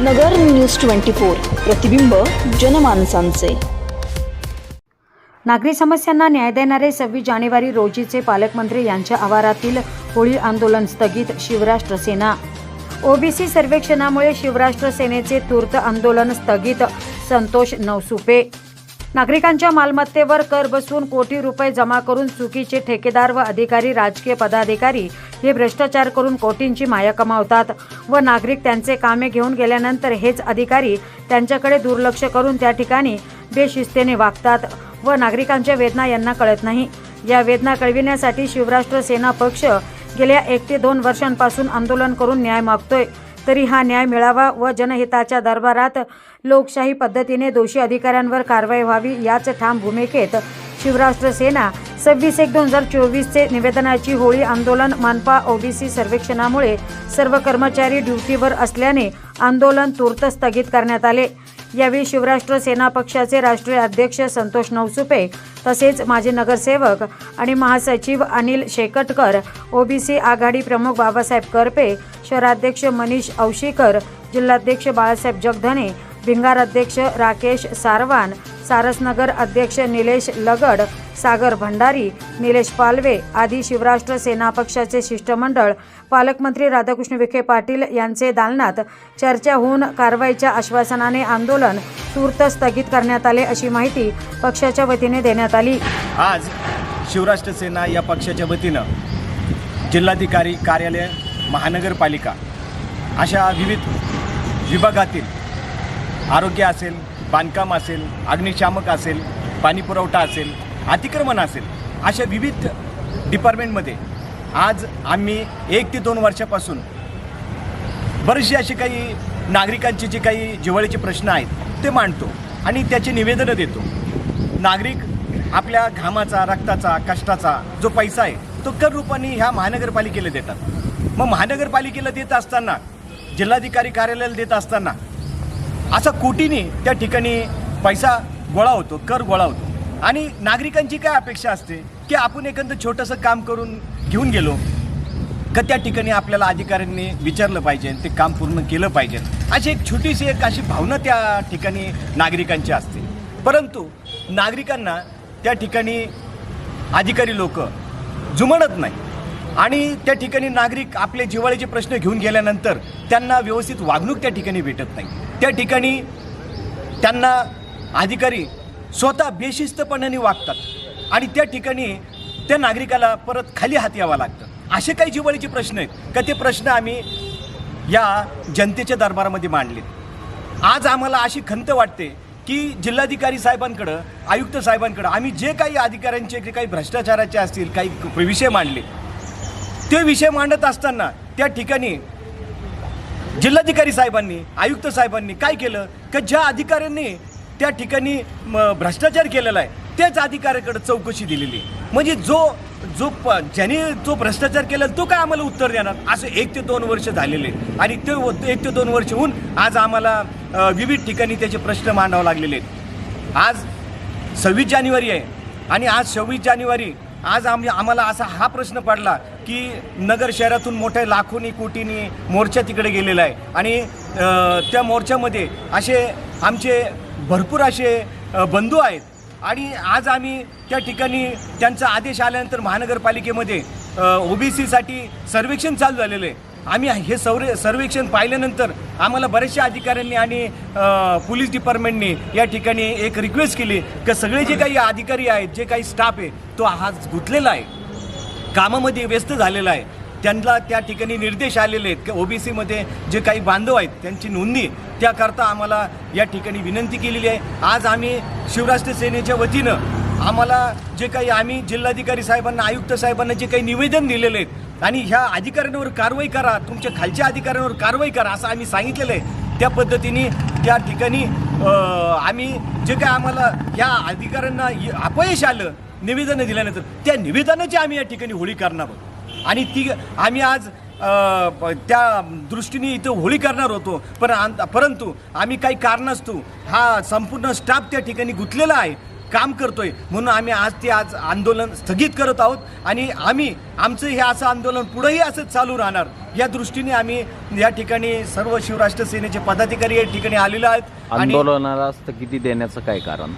नगर news twenty four प्रतिबिंब जनमानसांचे. नागरी समस्यांना न्याय देणारे सव्वीस जानेवारी रोजीचे पालकमंत्री यांच्या आवारातील होळी आंदोलन स्थगित शिवराष्ट्र सेना. ओबीसी सर्वेक्षणामुळे शिवराष्ट्र सेनेचे तूर्त आंदोलन स्थगित संतोष नवसुपे नागरिकांच्या मालमत्तेवर कर बसवून कोटी रुपये जमा करून चुकीचे ठेकेदार व अधिकारी राजकीय पदाधिकारी हे भ्रष्टाचार करून कोटींची माया कमावतात व नागरिक त्यांचे कामे घेऊन गेल्यानंतर हेच अधिकारी त्यांच्याकडे दुर्लक्ष करून त्या ठिकाणी बेशिस्तेने वागतात व नागरिकांच्या वेदना यांना कळत नाही. या वेदना कळविण्यासाठी शिवराष्ट्र सेना पक्ष गेल्या एक ते दोन वर्षांपासून आंदोलन करून न्याय मागतोय. तरी हा न्याय मिळावा व जनहिताच्या दरबारात लोकशाही पद्धतीने दोषी अधिकाऱ्यांवर कारवाई व्हावी याच ठाम भूमिकेत शिवराष्ट्र सेना सव्वीस एक दोन हजार चोवीसचे निवेदनाची होळी आंदोलन मानपा ओबीसी सर्वेक्षणामुळे सर्व कर्मचारी ड्युटीवर असल्याने आंदोलन तूर्त स्थगित करण्यात आले. यावेळी शिवराष्ट्र सेना पक्षाचे राष्ट्रीय अध्यक्ष संतोष नवसुपे तसेच माजी नगरसेवक आणि महासचिव अनिल शेकटकर ओबीसी आघाडी प्रमुख बाबासाहेब करपे शहराध्यक्ष मनीष औशीकर जिल्हाध्यक्ष बाळासाहेब जगधने भिंगार अध्यक्ष राकेश सारवान सारसनगर अध्यक्ष निलेश लगड सागर भंडारी निलेश पालवे आदी शिवराष्ट्र सेना पक्षाचे शिष्टमंडळ पालकमंत्री राधाकृष्ण विखे पाटील यांचे दालनात चर्चा होऊन कारवाईच्या आश्वासनाने आंदोलन तूर्त स्थगित करण्यात आले अशी माहिती पक्षाच्या वतीने देण्यात आली. आज शिवराष्ट्र सेना या पक्षाच्या वतीनं जिल्हाधिकारी कार्यालय महानगरपालिका अशा विविध विभागातील आरोग्य असेल बांधकाम असेल अग्निशामक असेल पाणीपुरवठा असेल अतिक्रमण असेल अशा विविध डिपार्टमेंटमध्ये आज आम्ही एक ते दोन वर्षापासून बरेचसे असे काही नागरिकांचे जे काही जिव्हाळीचे प्रश्न आहेत ते मांडतो आणि त्याचे निवेदनं देतो. नागरिक आपल्या घामाचा रक्ताचा कष्टाचा जो पैसा आहे तो कर रूपाने ह्या महानगरपालिकेला देतात. मग महानगरपालिकेला देत असताना जिल्हाधिकारी कार्यालयाला देत असताना असा कोटीने त्या ठिकाणी पैसा गोळा होतो कर गोळा होतो. आणि नागरिकांची काय अपेक्षा असते की आपण एखादं छोटंसं काम करून घेऊन गेलो का त्या ठिकाणी आपल्याला अधिकाऱ्यांनी विचारलं पाहिजे ते काम पूर्ण केलं पाहिजे? अशी एक छोटीशी एक अशी भावना त्या ठिकाणी नागरिकांची असते. परंतु नागरिकांना त्या ठिकाणी अधिकारी लोक जुमणत नाही. आणि त्या ठिकाणी नागरिक आपले जिव्हाळ्याचे प्रश्न घेऊन गेल्यानंतर त्यांना व्यवस्थित वागणूक त्या ठिकाणी भेटत नाही. त्या ठिकाणी त्यांना अधिकारी स्वतः बेशिस्तपणाने वागतात आणि त्या ठिकाणी त्या नागरिकाला परत खाली हात यावं लागतं. असे काही जिवाळीचे प्रश्न आहेत. का ते प्रश्न आम्ही या जनतेच्या दरबारामध्ये मांडले. आज आम्हाला अशी खंत वाटते की जिल्हाधिकारी साहेबांकडं आयुक्त साहेबांकडं आम्ही जे काही अधिकाऱ्यांचे जे काही भ्रष्टाचाराचे असतील काही विषय मांडले. ते विषय मांडत असताना त्या ठिकाणी जिल्हाधिकारी साहेबांनी आयुक्त साहेबांनी काय केलं? का ज्या अधिकाऱ्यांनी त्या ठिकाणी म, भ्रष्टाचार केलेला आहे त्याच अधिकाऱ्याकडे चौकशी दिलेली. आहे. म्हणजे जो जो प ज्याने जो भ्रष्टाचार केला तो काय आम्हाला उत्तर देणार? असं एक ते दोन वर्ष झालेले. आणि ते एक ते दोन वर्ष होऊन आज आम्हाला विविध ठिकाणी त्याचे प्रश्न मांडावे लागलेले आहेत. आज सव्वीस जानेवारी आहे. आणि आज सव्वीस जानेवारी आज आम्ही आम्हाला असा हा प्रश्न पडला की नगर शहरातून मोठ्या लाखोनी कोटीनी मोर्चा तिकडे गेलेला आहे. आणि त्या मोर्चामध्ये असे आमचे भरपूर असे बंधू आहेत. आणि आज आम्ही त्या ठिकाणी त्यांचा आदेश आल्यानंतर महानगरपालिकेमध्ये ओबीसीसाठी सर्वेक्षण चालू झालेलं आहे. आम्ही हे सर्वे सर्वेक्षण पाहिल्यानंतर आम्हाला बऱ्याचशा अधिकाऱ्यांनी आणि पोलीस डिपार्टमेंटने या ठिकाणी एक रिक्वेस्ट केली की सगळे जे काही अधिकारी आहेत जे काही स्टाफ आहे तो हा गुंतलेला आहे. कामामध्ये व्यस्त झालेला आहे. त्यांना त्या ठिकाणी निर्देश आलेले आहेत की ओबीसीमध्ये जे काही बांधव आहेत त्यांची नोंदणी त्याकरता आम्हाला या ठिकाणी विनंती केलेली आहे. आज आम्ही शिवराष्ट्र सेनेच्या वतीनं आम्हाला जे काही आम्ही जिल्हाधिकारी साहेबांना आयुक्त साहेबांना जे काही निवेदन दिलेले आहेत आणि ह्या अधिकाऱ्यांवर कारवाई करा तुमच्या खालच्या अधिकाऱ्यांवर कारवाई करा असं आम्ही सांगितलेलं आहे. त्या पद्धतीने त्या ठिकाणी आम्ही जे काय आम्हाला या अधिकाऱ्यांना अपयश आलं निवेदनं दिल्यानंतर त्या निवेदनाची आम्ही या ठिकाणी होळी करणार आहोत. आणि ती आम्ही आज प- त्या दृष्टीने इथं होळी करणार होतो पण परंतु आम्ही काही कारणास्तव हा संपूर्ण स्टाफ त्या ठिकाणी गुंतलेला आहे. काम करतोय. म्हणून आम्ही आज ते आज आंदोलन स्थगित करत आहोत. आणि आम्ही आमचं हे असं आंदोलन पुढेही असंच चालू राहणार. या दृष्टीने आम्ही या ठिकाणी सर्व शिवराष्ट्र सेनेचे पदाधिकारी या ठिकाणी आलेले आहेत. आंदोलनाला स्थगिती देण्याचं काय कारण?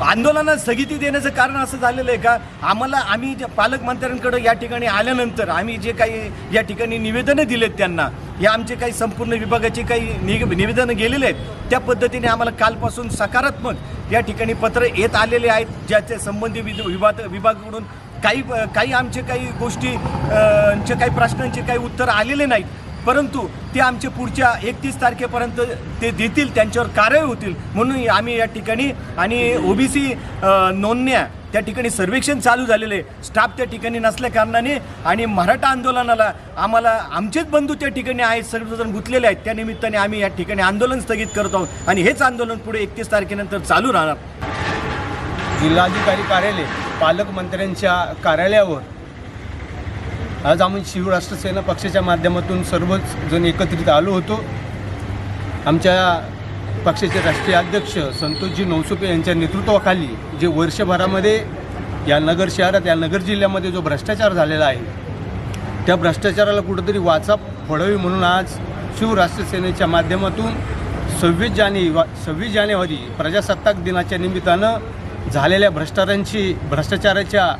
आंदोलनात स्थगिती देण्याचं कारण असं झालेलं आहे का? आम्हाला आम्ही ज्या पालकमंत्र्यांकडे या ठिकाणी आल्यानंतर आम्ही जे काही या ठिकाणी निवेदनं दिलेत त्यांना या आमचे काही संपूर्ण विभागाचे काही निग निवेदनं गेलेले आहेत त्या पद्धतीने आम्हाला कालपासून सकारात्मक या ठिकाणी पत्र येत आलेले आहेत ज्याचे संबंधी विभाग विभागाकडून काही काही आमचे काही गोष्टी काही प्रश्नांचे काही उत्तर आलेले नाहीत. परंतु ते आमचे पुढच्या एकतीस तारखेपर्यंत ते देतील त्यांच्यावर कारवाई होतील. म्हणून आम्ही या ठिकाणी आणि ओबीसी नोंदण्या त्या ठिकाणी सर्वेक्षण चालू झालेलं आहे. स्टाफ त्या ठिकाणी नसल्या कारणाने आणि मराठा आंदोलनाला आम्हाला आमचेच बंधू त्या ठिकाणी आहेत सर्वजण गुंतलेले आहेत. त्या निमित्ताने आम्ही या ठिकाणी आंदोलन स्थगित करत आहोत आणि हेच आंदोलन पुढे एकतीस तारखेनंतर चालू राहणार. जिल्हाधिकारी कार्यालय पालकमंत्र्यांच्या कार्यालयावर आज आम्ही शिवराष्ट्र सेना पक्षाच्या माध्यमातून सर्वच जण एकत्रित आलो होतो. आमच्या पक्षाचे राष्ट्रीय अध्यक्ष संतोषजी नवसुपे यांच्या नेतृत्वाखाली जे वर्षभरामध्ये या नगर शहरात या नगर जिल्ह्यामध्ये जो भ्रष्टाचार झालेला आहे त्या भ्रष्टाचाराला कुठंतरी वाचा फोडावी म्हणून आज शिवराष्ट्र सेनेच्या माध्यमातून सव्वीस जानेवारी सव्वीस जानेवारी प्रजासत्ताक दिनाच्या निमित्तानं झालेल्या भ्रष्टाचारांची भ्रष्टाचाराच्या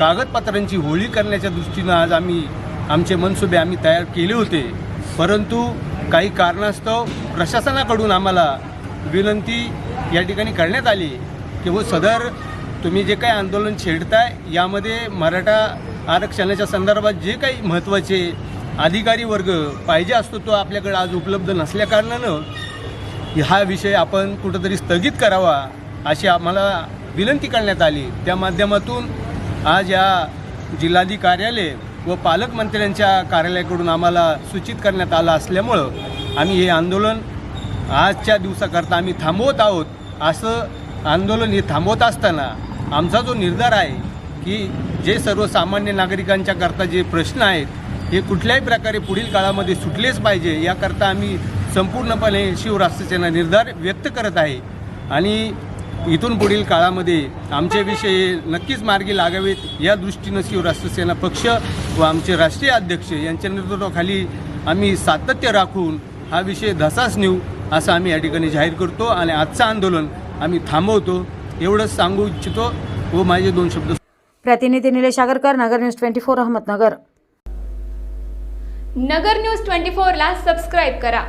कागदपत्रांची होळी करण्याच्या दृष्टीनं आज आम्ही आमचे मनसुबे आम्ही तयार केले होते. परंतु काही कारणास्तव प्रशासनाकडून आम्हाला विनंती या ठिकाणी करण्यात आली की व सदर तुम्ही जे काही आंदोलन छेडताय यामध्ये मराठा आरक्षणाच्या संदर्भात जे काही महत्त्वाचे अधिकारी वर्ग पाहिजे असतो तो आपल्याकडे आज उपलब्ध नसल्याकारणानं हा विषय आपण कुठंतरी स्थगित करावा अशी आम्हाला विनंती करण्यात आली. त्या माध्यमातून आज या जिल्हाधिकारी कार्यालय व पालकमंत्र्यांच्या कार्यालयाकडून आम्हाला सूचित करण्यात आलं असल्यामुळं आम्ही हे आंदोलन आजच्या दिवसाकरता आम्ही थांबवत आहोत. असं आंदोलन हे थांबवत असताना आमचा जो निर्धार आहे की जे सर्वसामान्य नागरिकांच्या करता जे प्रश्न आहेत हे कुठल्याही प्रकारे पुढील काळामध्ये सुटलेच पाहिजे याकरता आम्ही संपूर्णपणे शिवराष्ट्रसेना निर्धार व्यक्त करत आहे. आणि इथून पुढील काळामध्ये आमचे विषय नक्कीच मार्गी लागावेत. या दृष्टीनं शिवराष्ट्रसेना पक्ष व आमचे राष्ट्रीय अध्यक्ष यांच्या नेतृत्वाखाली आम्ही सातत्य राखून हा विषय धसाच नेऊ असं आम्ही या ठिकाणी जाहीर करतो आणि आजचं आंदोलन आम्ही थांबवतो. एवढंच सांगू इच्छितो व माझे दोन शब्द प्रतिनिधी Nilesh Agarkar Nagar news twenty four Ahmednagar. Nagar news twenty फोरला सबस्क्राईब करा.